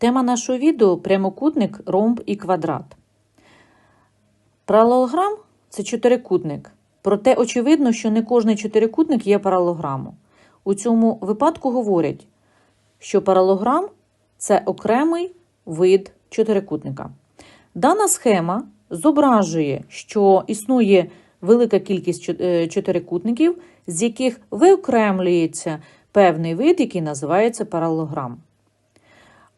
Тема нашого відео прямокутник, ромб і квадрат. Паралелограм це чотирикутник. Проте очевидно, що не кожний чотирикутник є паралелограмом. У цьому випадку говорять, що паралелограм це окремий вид чотирикутника. Дана схема зображує, що існує велика кількість е, чотирикутників, з яких виокремлюється певний вид, який називається паралелограм.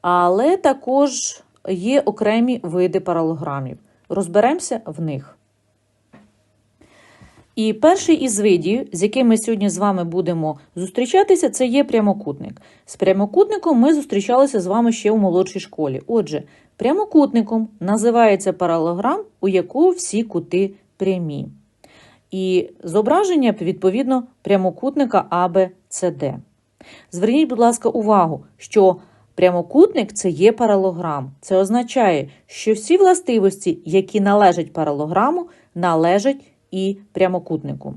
Але також є окремі види паралограмів. Розберемося в них. І перший із видів, з яким ми сьогодні з вами будемо зустрічатися, це є прямокутник. З прямокутником ми зустрічалися з вами ще у молодшій школі. Отже, прямокутником називається паралограм, у якого всі кути прямі. І зображення, відповідно, прямокутника ABCD. Зверніть, будь ласка, увагу, що прямокутник це є паралограм. Це означає, що всі властивості, які належать паралограму, належать і прямокутнику.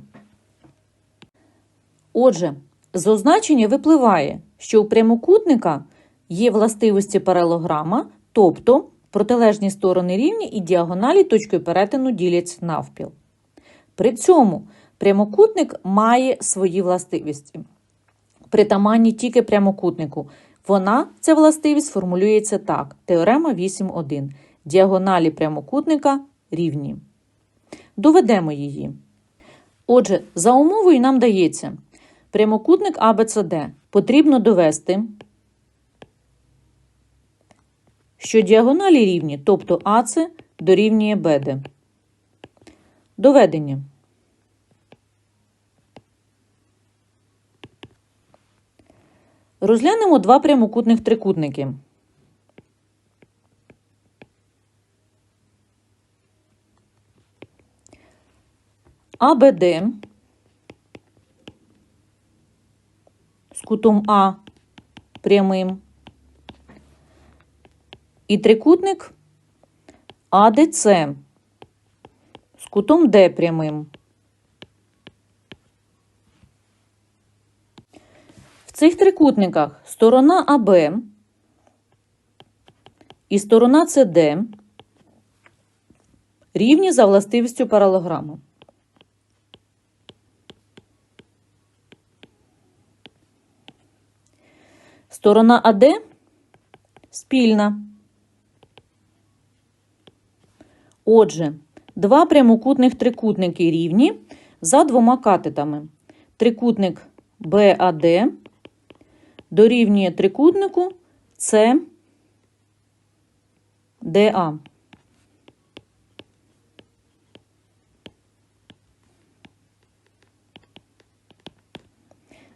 Отже, з означення випливає, що у прямокутника є властивості паралограма, тобто протилежні сторони рівні і діагоналі точкою перетину діляться навпіл. При цьому прямокутник має свої властивості притаманні тільки прямокутнику. Вона, ця властивість, формулюється так: теорема 8.1. Діагоналі прямокутника рівні. Доведемо її. Отже, за умовою нам дається прямокутник ABCD. Потрібно довести, що діагоналі рівні, тобто АЦ дорівнює БД. Доведення. Розглянемо два прямокутних трикутники. АБД з кутом А прямим. І трикутник АДЦ з кутом Д прямим. Цих трикутниках сторона АБ і сторона СД рівні за властивістю паралограму. Сторона АД спільна. Отже, два прямокутних трикутники рівні за двома катетами. Трикутник БАД дорівнює трикутнику ДА.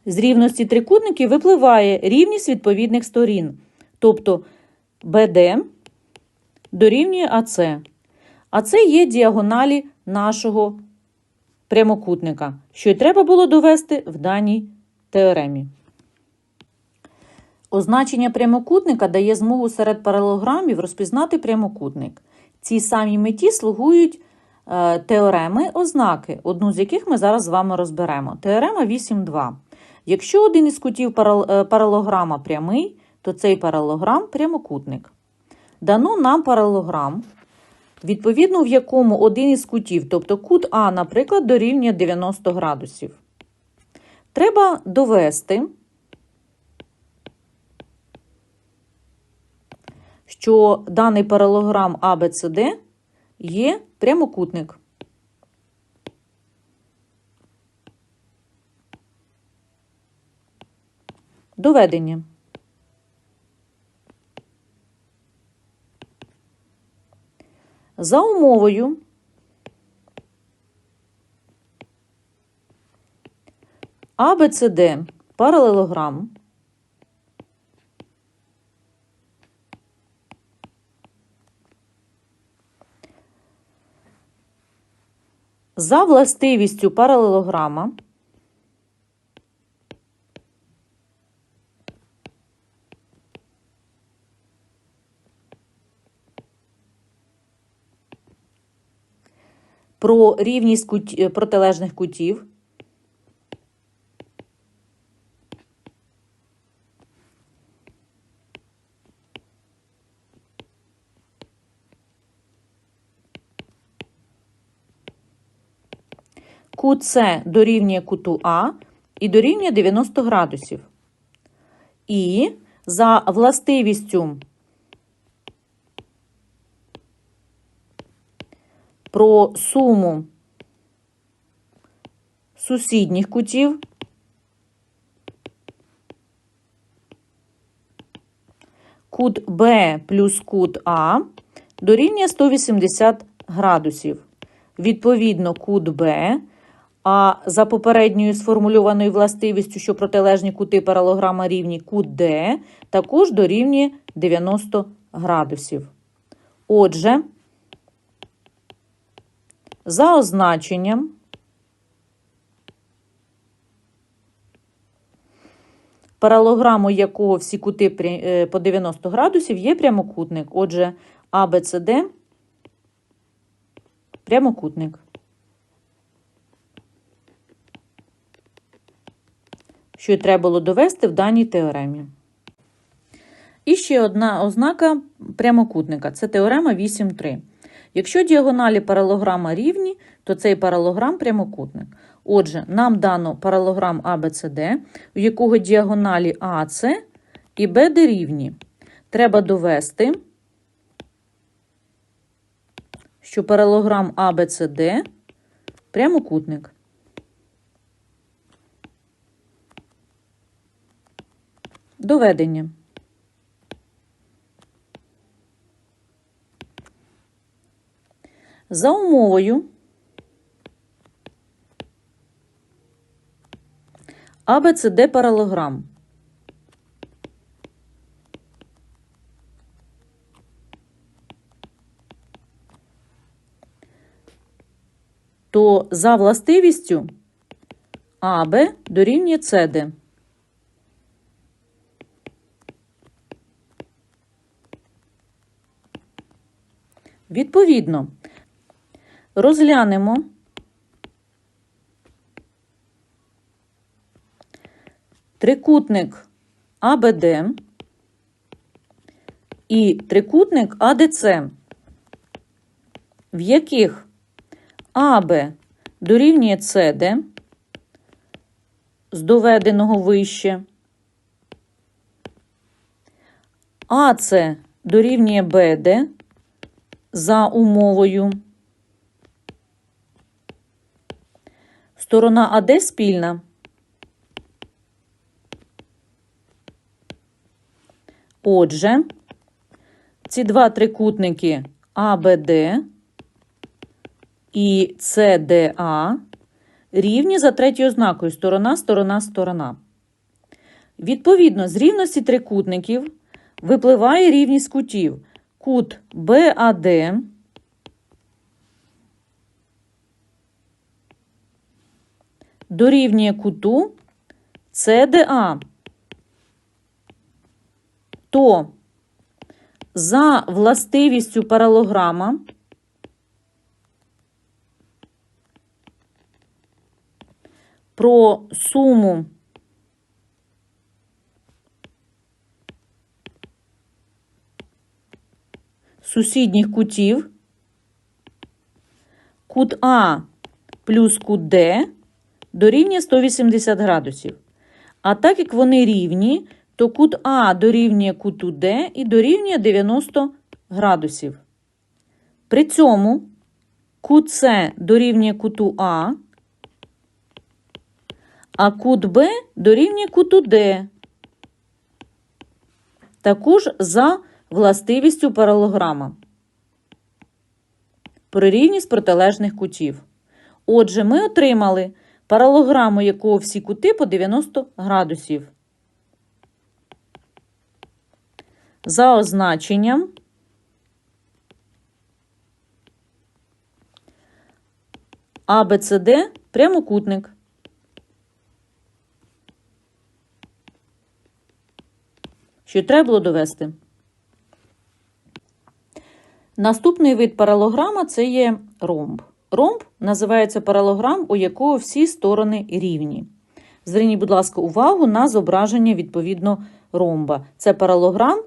З рівності трикутників випливає рівність відповідних сторін, тобто БД дорівнює АЦ. А це є діагоналі нашого прямокутника, що й треба було довести в даній теоремі. Означення прямокутника дає змогу серед паралелограмів розпізнати прямокутник. Цій самій меті слугують е, теореми ознаки, одну з яких ми зараз з вами розберемо. Теорема 8.2. Якщо один із кутів парал- е, прямий, то цей паралелограм прямокутник. Дано нам паралелограм, відповідно в якому один із кутів, тобто кут А, наприклад, дорівнює 90 градусів. Треба довести, що даний паралелограм ABCD є прямокутник. Доведення. За умовою ABCD паралелограм за властивістю паралелограма про рівність кут... протилежних кутів. Кут С дорівнює куту А і дорівнює 90 градусів. І за властивістю про суму сусідніх кутів кут Б плюс кут А дорівнює 180 градусів. Відповідно, кут Б, а за попередньою сформульованою властивістю, що протилежні кути паралограма рівні кут також дорівнює 90 градусів. Отже, за означенням паралограму якого всі кути е, по 90 градусів є прямокутник. Отже, АБЦД прямокутник. Що й треба було довести в даній теоремі. І ще одна ознака прямокутника це теорема 8.3. Якщо діагоналі паралограма рівні, то цей паралограм прямокутник. Отже, нам дано паралограм ABCD, у якого діагоналі АС і БД рівні. Треба довести, що паралограм ABCD прямокутник. Доведення. За умовою АБЦД паралограм. То за властивістю АБ дорівнює СД. Відповідно, розглянемо трикутник АБД і трикутник АДЦ, в яких АБ дорівнює СД з доведеного вище, АЦ дорівнює БД за умовою. Сторона АД спільна. Отже, ці два трикутники АБД і СДА рівні за третьою ознакою сторона, сторона, сторона. Відповідно, з рівності трикутників випливає рівність кутів. Кут БАД дорівнює куту СДА. То за властивістю паралограма про суму сусідніх кутів кут А плюс кут Д дорівнює 180 градусів. А так як вони рівні, то кут А дорівнює куту Д і дорівнює 90 градусів. При цьому кут С дорівнює куту А, а кут Б дорівнює куту Д. Також за властивістю паралограма. При рівність протилежних кутів. Отже, ми отримали паралограму, якого всі кути по 90 градусів. За означенням АБЦД прямокутник. Що треба було довести? Наступний вид паралограма це є ромб. Ромб називається паралограм, у якого всі сторони рівні. Зверніть, будь ласка, увагу на зображення відповідно ромба. Це паралограм,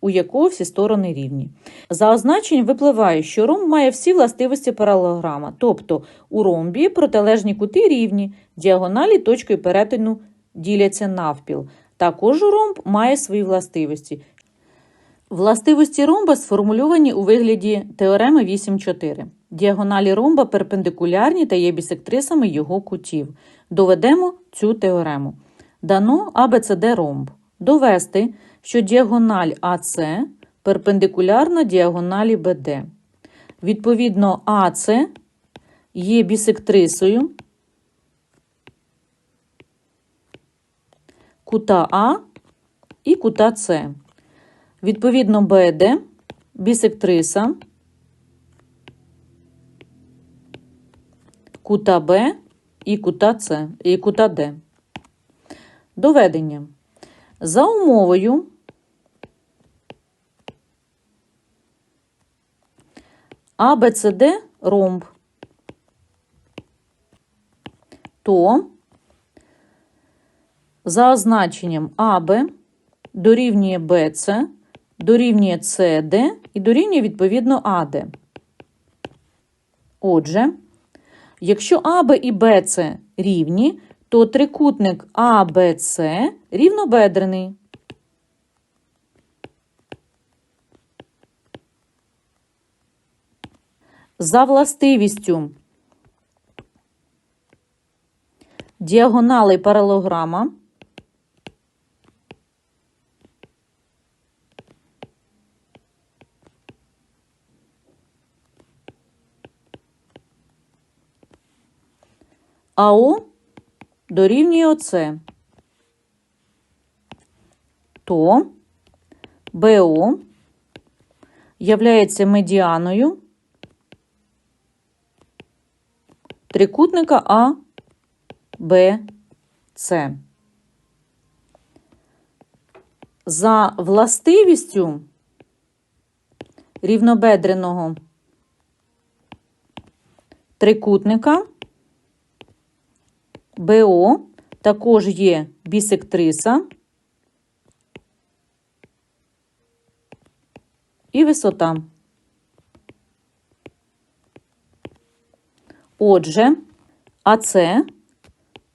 у якого всі сторони рівні. За означенням випливає, що ромб має всі властивості паралелограма, тобто у ромбі протилежні кути рівні, діагоналі точкою перетину діляться навпіл. Також ромб має свої властивості. Властивості ромба сформульовані у вигляді теореми 8.4. Діагоналі ромба перпендикулярні та є бісектрисами його кутів. Доведемо цю теорему. Дано ABCD ромб. Довести, що діагональ АС перпендикулярна діагоналі BD. Відповідно, АС є бісектрисою кута А і кута С. Відповідно, БД бісектриса кута Б і кута С і кута Д. Доведення. За умовою АБЦД ромб, то за означенням АБ дорівнює БЦ, дорівнює СД і дорівнює відповідно АД. Отже, якщо АБ і БЦ рівні, то трикутник АБЦ рівнобедрений. За властивістю діагоналей паралограма АО дорівнює ОЦ, то БО являється медіаною трикутника А. За властивістю рівнобедреного трикутника БО також є бісектриса і висота. Отже, АЦ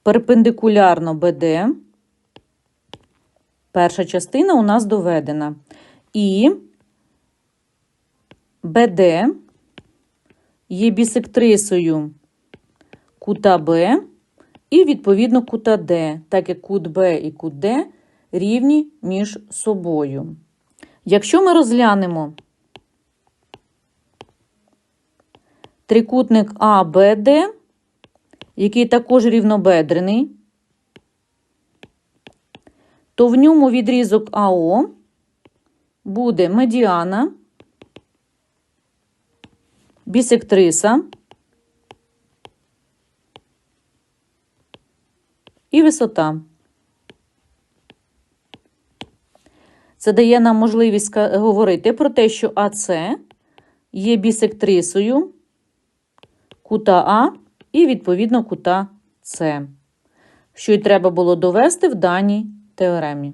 перпендикулярно БД. Перша частина у нас доведена. І БД є бісектрисою кута Б і, відповідно, кута Д, так як кут Б і кут Д рівні між собою. Якщо ми розглянемо трикутник АБД, який також рівнобедрений, то в ньому відрізок АО буде медіана, бісектриса і висота. Це дає нам можливість говорити про те, що АС є бісектрисою кута А і, відповідно, кута С, що й треба було довести в даній теоремі.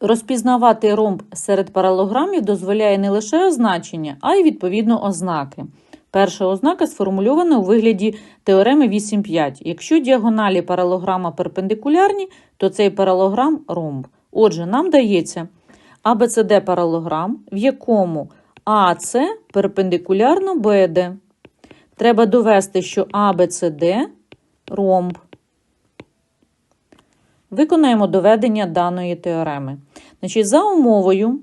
Розпізнавати ромб серед паралограмів дозволяє не лише означення, а й відповідно ознаки. Перша ознака сформульована у вигляді теореми 8,5. Якщо діагоналі паралограма перпендикулярні, то цей паралограм ромб. Отже, нам дається ABCD паралограм, в якому АС перпендикулярно БД. Треба довести, що ABCD ромб. Виконаємо доведення даної теореми. Значить, За умовою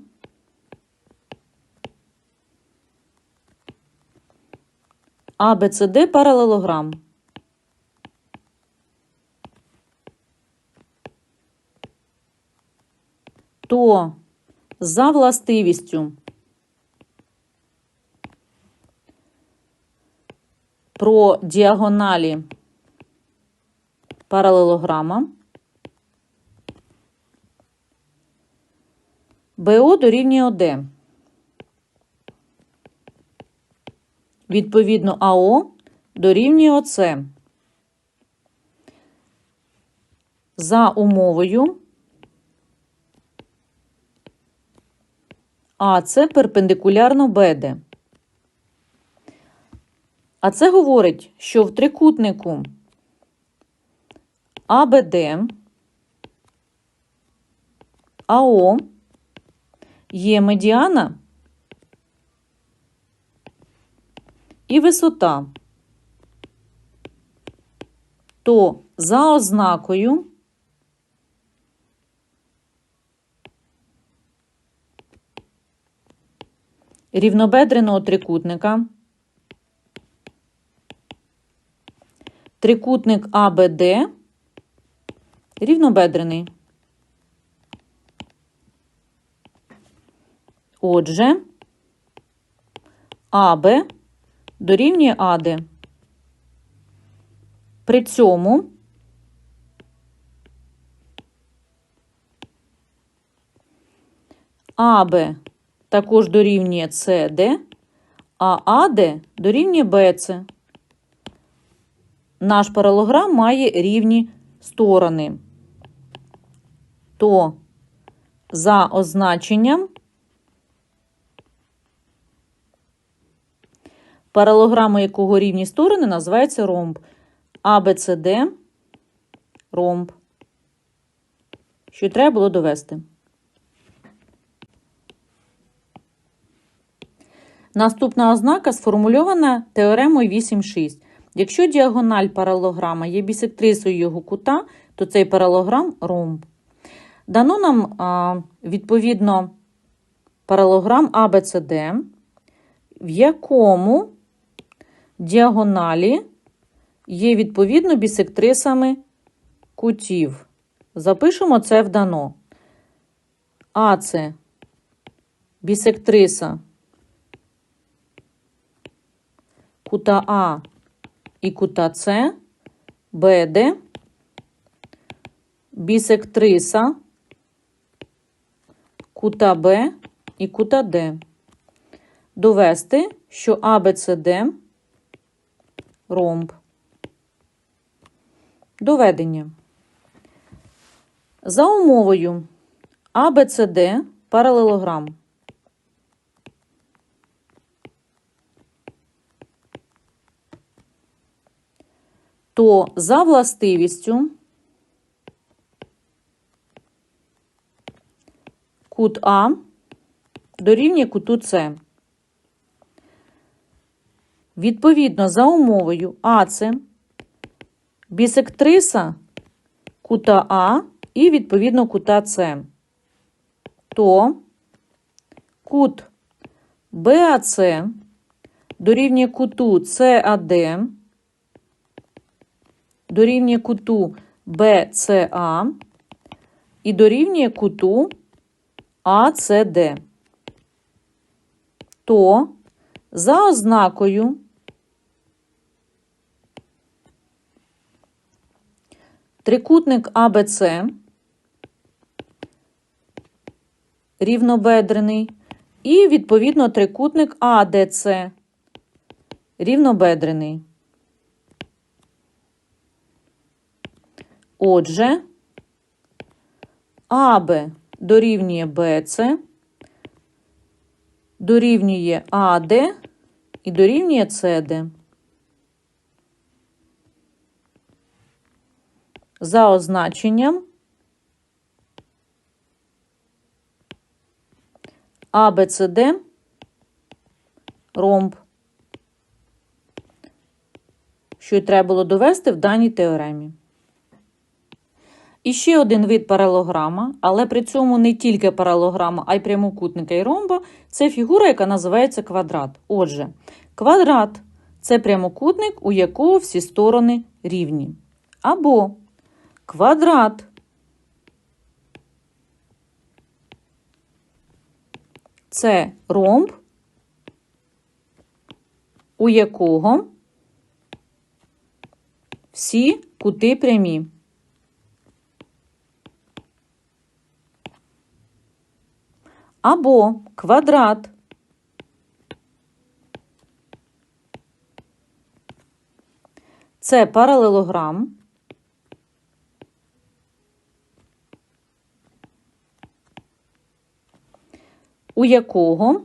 ABCD паралелограм. То за властивістю про діагоналі паралелограма БО дорівнює ОД. Відповідно, АО дорівнює ОЦ. За умовою АЦ перпендикулярно БД. А це говорить, що в трикутнику АБД АО є медіана і висота, то за ознакою рівнобедреного трикутника трикутник АБД рівнобедрений. Отже, АБ дорівнює АД. При цьому АБ також дорівнює СД, а АД дорівнює БЦ. Наш паралограм має рівні сторони. То за означенням паралограми якого рівні сторони називається ромб. АБЦД ромб. Що треба було довести. Наступна ознака сформульована теоремою 8,6. Якщо діагональ паралограма є бісектрисою його кута, то цей паралограм ромб. Дано нам відповідно паралограм ABCD, в якому діагоналі є відповідно бісектрисами кутів. Запишемо це в дано. А це бісектриса кута А і кута С, БД, бісектриса кута Б і кута Д. Довести, що АБЦД ромб. Доведення. За умовою АБЦД паралелограм. То за властивістю кут А дорівнює куту С. Відповідно, за умовою АЦ бісектриса кута А і відповідно кута С, то кут БАЦ дорівнює куту САД, дорівнює куту БЦА і дорівнює куту АЦД. То за ознакою трикутник АБЦ рівнобедрений і, відповідно, трикутник АДЦ рівнобедрений. Отже, АБ дорівнює БЦ, дорівнює АД і дорівнює СД. За означенням АБЦД ромб, що й треба було довести в даній теоремі. І ще один вид паралограма, але при цьому не тільки паралограма, а й прямокутника і ромба це фігура, яка називається квадрат. Отже, квадрат це прямокутник, у якого всі сторони рівні. Або квадрат. Це ромб, у якого всі кути прямі. Або квадрат. Це паралелограм, у якого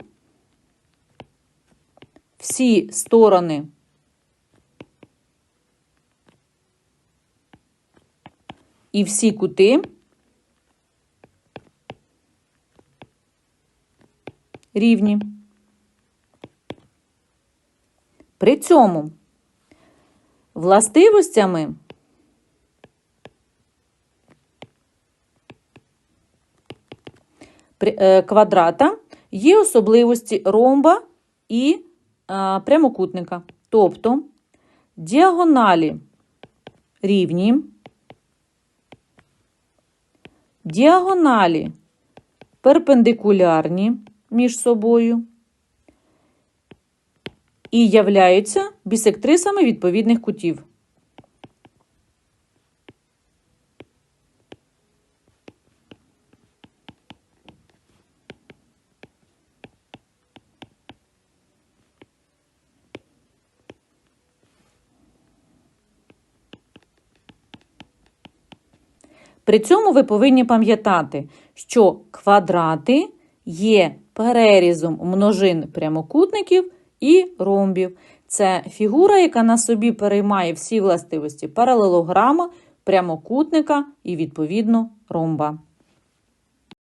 всі сторони і всі кути рівні. При цьому властивостями е, квадрата є особливості ромба і е, прямокутника. Тобто діагоналі рівні, діагоналі перпендикулярні між собою і являються бісектрисами відповідних кутів. При цьому ви повинні пам'ятати, що квадрати є перерізом множин прямокутників і ромбів. Це фігура, яка на собі переймає всі властивості паралелограма, прямокутника і, відповідно, ромба.